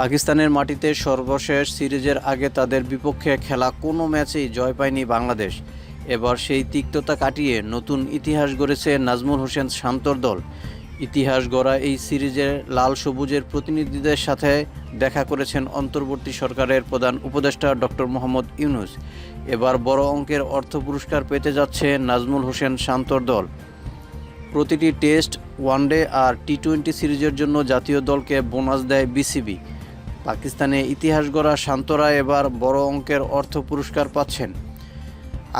পাকিস্তানের মাটিতে সর্বশেষ সিরিজের আগে তাদের বিপক্ষে খেলা কোনো ম্যাচেই জয় পায়নি বাংলাদেশ। এবার সেই তিক্ততা কাটিয়ে নতুন ইতিহাস গড়েছে নাজমুল হোসেন শান্তর দল। ইতিহাস গড়া এই সিরিজে লাল সবুজের প্রতিনিধিদের সাথে দেখা করেছেন অন্তর্বর্তী সরকারের প্রধান উপদেষ্টা ডক্টর মোহাম্মদ ইউনুস। এবার বড় অঙ্কের অর্থ পুরস্কার পেতে যাচ্ছে নাজমুল হোসেন শান্তর দল। প্রতিটি টেস্ট, ওয়ানডে আর টি টোয়েন্টি সিরিজের জন্য জাতীয় দলকে বোনাস দেয় বিসিবি। পাকিস্তানে ইতিহাস গড়া শান্তরা এবার বড় অঙ্কের অর্থ পুরস্কার পাচ্ছেন।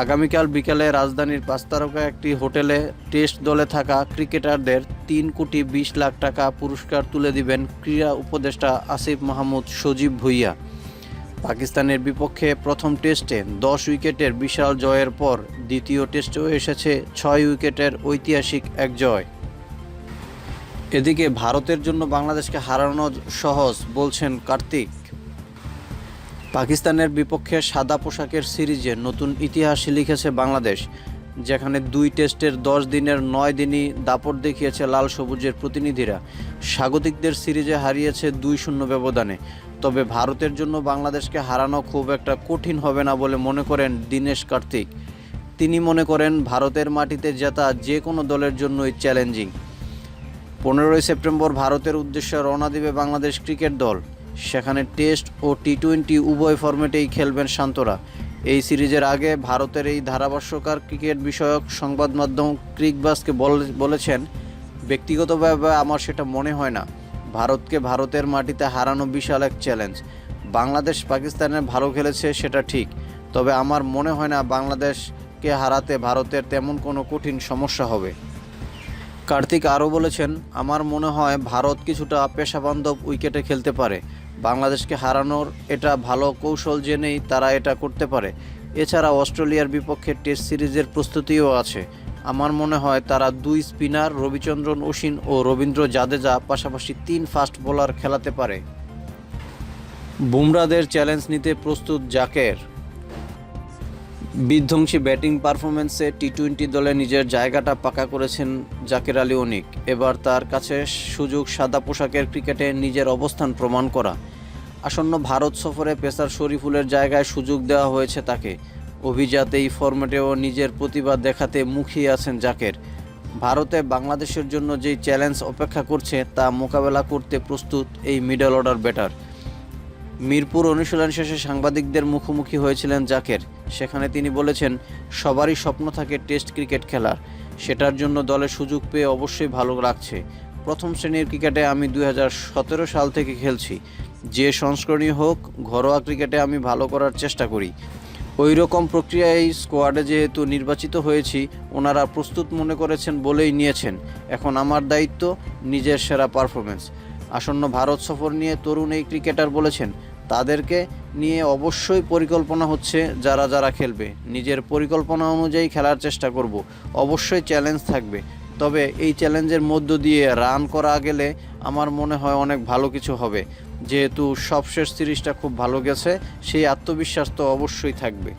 আগামীকাল বিকালে রাজধানীর পাঁচ তারকা একটি হোটেলে টেস্ট দলে থাকা ক্রিকেটারদের তিন কোটি বিশ লাখ টাকা পুরস্কার তুলে দিবেন ক্রীড়া উপদেষ্টা আসিফ মাহমুদ সজীব ভুইয়া। পাকিস্তানের বিপক্ষে প্রথম টেস্টে দশ উইকেটের বিশাল জয়ের পর দ্বিতীয় টেস্টেও এসেছে ছয় উইকেটের ঐতিহাসিক এক জয়। এদিকে ভারতের জন্য বাংলাদেশকে হারানো সহজ, বলছেন কার্তিক। পাকিস্তানের বিপক্ষে সাদা পোশাকের সিরিজে নতুন ইতিহাস লিখেছে বাংলাদেশ, যেখানে দুই টেস্টের দশ দিনের নয় দিনই দাপট দেখিয়েছে লাল সবুজের প্রতিনিধিরা। স্বাগতিকদের সিরিজে হারিয়েছে দুই শূন্য ব্যবধানে। তবে ভারতের জন্য বাংলাদেশকে হারানো খুব একটা কঠিন হবে না বলে মনে করেন দীনেশ কার্তিক। তিনি মনে করেন, ভারতের মাটিতে জেতা যে কোনো দলের জন্যই চ্যালেঞ্জিং। পনেরোই সেপ্টেম্বর ভারতের উদ্দেশ্যে রওনা দেবে বাংলাদেশ ক্রিকেট দল। সেখানে টেস্ট ও টি টোয়েন্টি উভয় ফরম্যাটেই খেলবেন শান্তরা। এই সিরিজের আগে ভারতের এই ধারাভাষ্যকার ক্রিকেট বিষয়ক সংবাদ মাধ্যম ক্রিকবাসকে বলে- বলেছেন, ব্যক্তিগতভাবে আমার সেটা মনে হয় না। ভারতকে ভারতের মাটিতে হারানো বিশাল এক চ্যালেঞ্জ বাংলাদেশ পাকিস্তানে ভালো খেলেছে সেটা ঠিক। তবে আমার মনে হয় না বাংলাদেশকে হারাতে ভারতের তেমন কোনো কঠিন সমস্যা হবে। কার্তিক আরও বলেছেন, আমার মনে হয় ভারত কিছুটা পেশাবান্ধব উইকেটে খেলতে পারে। বাংলাদেশকে হারানোর এটা ভালো কৌশল জেনেই তারা এটা করতে পারে। এছাড়া অস্ট্রেলিয়ার বিপক্ষে টেস্ট সিরিজের প্রস্তুতিও আছে। আমার মনে হয় তারা দুই স্পিনার রবিচন্দ্রন অশ্বিন ও রবীন্দ্র জাদেজা পাশাপাশি তিন ফাস্ট বোলার খেলাতে পারে। বুমরাদের চ্যালেঞ্জ নিতে প্রস্তুত জাকের বিধ্বংসী ব্যাটিং পারফরমেন্সে টি টোয়েন্টি দলে নিজের জায়গাটা পাকা করেছেন জাকের আলী অনিক। এবার তার কাছে সুযোগ সাদা পোশাকের ক্রিকেটে নিজের অবস্থান প্রমাণ করা। আসন্ন ভারত সফরে পেসার শরীফুলের জায়গায় সুযোগ দেওয়া হয়েছে তাকে। অভিজাত এই ফরম্যাটেও নিজের প্রতিভা দেখাতে মুখিয়ে আছেন জাকের। ভারতে বাংলাদেশের জন্য যেই চ্যালেঞ্জ অপেক্ষা করছে তা মোকাবেলা করতে প্রস্তুত এই মিডল অর্ডার ব্যাটার। মিরপুর অনুশীলন শেষে সাংবাদিকদের মুখোমুখি হয়েছিলেন জাকের। সেখানে তিনি বলেছেন, সবারই স্বপ্ন থাকে টেস্ট ক্রিকেট খেলার। সেটার জন্য দলে সুযোগ পেয়ে অবশ্যই ভালো লাগছে। প্রথম শ্রেণির ক্রিকেটে আমি দু হাজার সতেরো সাল থেকে খেলছি। যে সংস্করণই হোক, ঘরোয়া ক্রিকেটে আমি ভালো করার চেষ্টা করি। ওই রকম প্রক্রিয়ায় স্কোয়াডে যেহেতু নির্বাচিত হয়েছি, ওনারা প্রস্তুত মনে করেছেন বলেই নিয়েছেন। এখন আমার দায়িত্ব নিজের সেরা পারফরমেন্স আসন্ন ভারত সফর নিয়ে তরুণ এই ক্রিকেটার বলেছেন তাদেরকে নিয়ে অবশ্যই পরিকল্পনা হচ্ছে যারা যারা খেলবে। নিজের পরিকল্পনা অনুযায়ী খেলার চেষ্টা করব। অবশ্যই চ্যালেঞ্জ থাকবে। তবে এই চ্যালেঞ্জের মধ্য দিয়ে রান করা গেলে আমার মনে হয় অনেক ভালো কিছু হবে। যেহেতু সবশেষ সিরিজটা খুব ভালো গেছে, সেই আত্মবিশ্বাস তো অবশ্যই থাকবে।